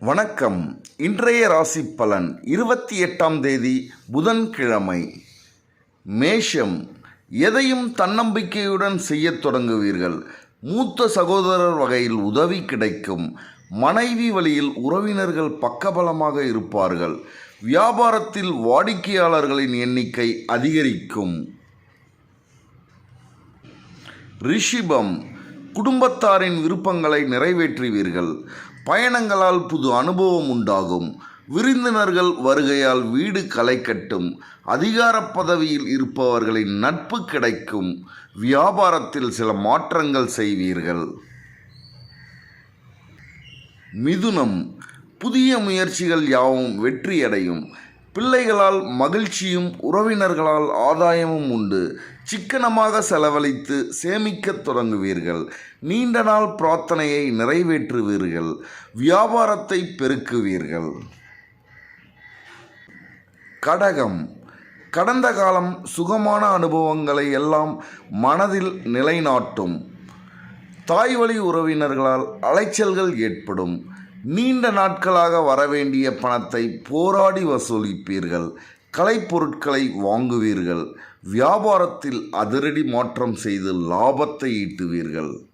வணக்கம். இன்றைய ராசி பலன் இருபத்தி எட்டாம் தேதி புதன்கிழமை. மேஷம் எதையும் தன்னம்பிக்கையுடன் செய்யத் தொடங்குவீர்கள். மூத்த சகோதரர் வகையில் உதவி கிடைக்கும். மனைவி வழியில் உறவினர்கள் பக்கபலமாக இருப்பார்கள். வியாபாரத்தில் வாடிக்கையாளர்களின் எண்ணிக்கை அதிகரிக்கும். ரிஷிபம் குடும்பத்தாரின் விருப்பங்களை நிறைவேற்றுவீர்கள். பயணங்களால் புது அனுபவம் உண்டாகும். விருந்தினர்கள் வருகையால் வீடு களை கட்டும் அதிகார பதவியில் இருப்பவர்களின் நட்பு கிடைக்கும். வியாபாரத்தில் சில மாற்றங்கள் செய்வீர்கள். மிதுனம். புதிய முயற்சிகள் யாவும் வெற்றியடையும். பிள்ளைகளால் மகிழ்ச்சியும் உறவினர்களால் ஆதாயமும் உண்டு. சிக்கனமாக செலவழித்து சேமிக்கத் தொடங்குவீர்கள். நீண்ட நாள் பிரார்த்தனையை நிறைவேற்றுவீர்கள். வியாபாரத்தை பெருக்குவீர்கள். கடகம். கடந்த காலம் சுகமான அனுபவங்களை எல்லாம் மனதில் நிலைநாட்டும். தாய் வழி உறவினர்களால் அலைச்சல்கள் ஏற்படும். நீண்ட நாட்களாக வரவேண்டிய பணத்தை போராடி வசூலிப்பீர்கள். கலைப்பொருட்களை வாங்குவீர்கள். வியாபாரத்தில் அதிரடி மாற்றம் செய்து லாபத்தை ஈட்டுவீர்கள்.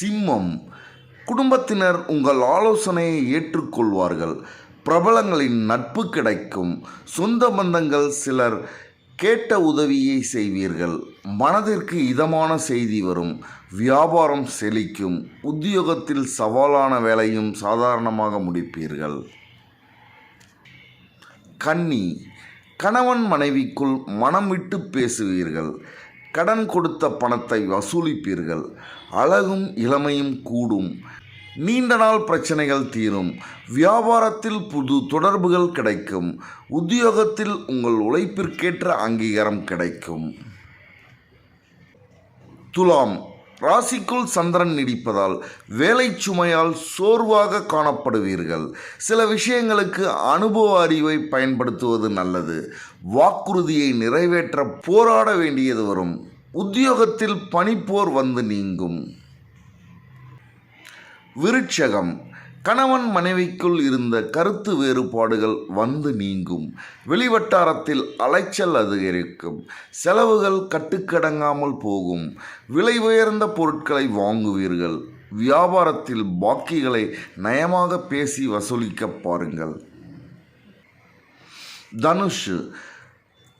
சிம்மம். குடும்பத்தினர் உங்கள் ஆலோசனையை ஏற்றுக்கொள்வார்கள். பிரபலங்களின் நட்பு கிடைக்கும். சொந்த பந்தங்கள் சிலர் கேட்ட உதவியை செய்வீர்கள். மனதிற்கு இதமான செய்தி வரும். வியாபாரம் செழிக்கும். உத்தியோகத்தில் சவாலான வேலையும் சாதாரணமாக முடிப்பீர்கள். கன்னி. கணவன் மனைவிக்குள் மனம் விட்டு பேசுவீர்கள். கடன் கொடுத்த பணத்தை வசூலிப்பீர்கள். அழகும் இளமையும் கூடும். நீண்ட நாள் பிரச்சனைகள் தீரும். வியாபாரத்தில் புது தொடர்புகள் கிடைக்கும். உத்தியோகத்தில் உங்கள் உழைப்பிற்கேற்ற அங்கீகாரம் கிடைக்கும். துலாம். ராசிக்குள் சந்திரன் நீடிப்பதால் வேலை சுமையால் சோர்வாக காணப்படுவீர்கள். சில விஷயங்களுக்கு அனுபவ அறிவை பயன்படுத்துவது நல்லது. வாக்குறுதியை நிறைவேற்ற போராட வேண்டியது வரும். உத்தியோகத்தில் பனிப்போர் வந்து நீங்கும். விருட்சகம். கணவன் மனைவிக்குள் இருந்த கருத்து வேறுபாடுகள் வந்து நீங்கும். வெளிவட்டாரத்தில் அலைச்சல் அதிகரிக்கும். செலவுகள் கட்டுக்கடங்காமல் போகும். விலை உயர்ந்த பொருட்களை வாங்குவீர்கள். வியாபாரத்தில் பாக்கிகளை நயமாக பேசி வசூலிக்க பாருங்கள். தனுஷ்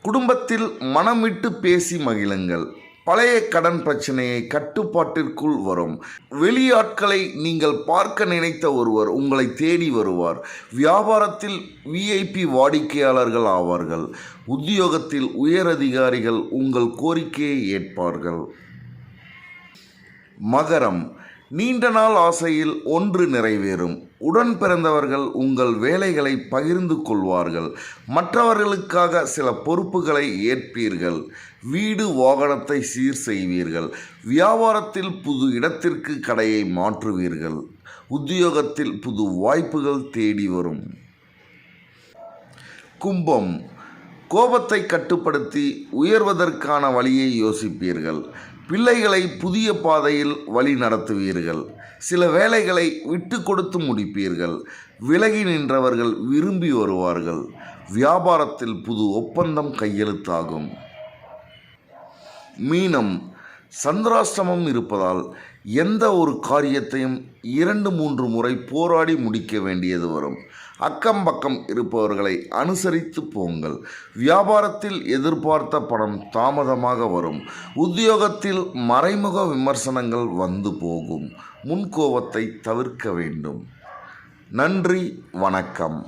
குடும்பத்தில் மனமிட்டு பேசி மகிழுங்கள். பழைய கடன் பிரச்சனையை கட்டுப்பாட்டிற்குள் வரும். வெளியாட்களை நீங்கள் பார்க்க நினைத்த ஒருவர் உங்களை தேடி வருவார். வியாபாரத்தில் விஐபி வாடிக்கையாளர்கள் ஆவார்கள். உத்தியோகத்தில் உயரதிகாரிகள் உங்கள் கோரிக்கையை ஏற்பார்கள். மகரம். நீண்ட நாள் ஆசையில் ஒன்று நிறைவேறும். உடன் பிறந்தவர்கள் உங்கள் வேலைகளை பகிர்ந்து கொள்வார்கள். மற்றவர்களுக்காக சில பொறுப்புகளை ஏற்பீர்கள். வீடு வாகனத்தை சீர் செய்வீர்கள். வியாபாரத்தில் புது இடத்திற்கு கடையை மாற்றுவீர்கள். உத்தியோகத்தில் புது வாய்ப்புகள் தேடி வரும். கும்பம். கோபத்தை கட்டுப்படுத்தி உயர்வதற்கான வழியை யோசிப்பீர்கள். பிள்ளைகளை புதிய பாதையில் வழி நடத்துவீர்கள். சில வேலைகளை விட்டு கொடுத்து முடிப்பீர்கள். விலகி நின்றவர்கள் விரும்பி வருவார்கள். வியாபாரத்தில் புது ஒப்பந்தம் கையெழுத்தாகும். மீனம் சந்திராஷ்டமம் இருப்பதால் எந்த ஒரு காரியத்தையும் இரண்டு மூன்று முறை போராடி முடிக்க வேண்டியது வரும். அக்கம் பக்கம் இருப்பவர்களை அனுசரித்து போங்கள். வியாபாரத்தில் எதிர்பார்த்த பணம் தாமதமாக வரும். உத்தியோகத்தில் மறைமுக விமர்சனங்கள் வந்து போகும். முன்கோபத்தை தவிர்க்க வேண்டும். நன்றி வணக்கம்.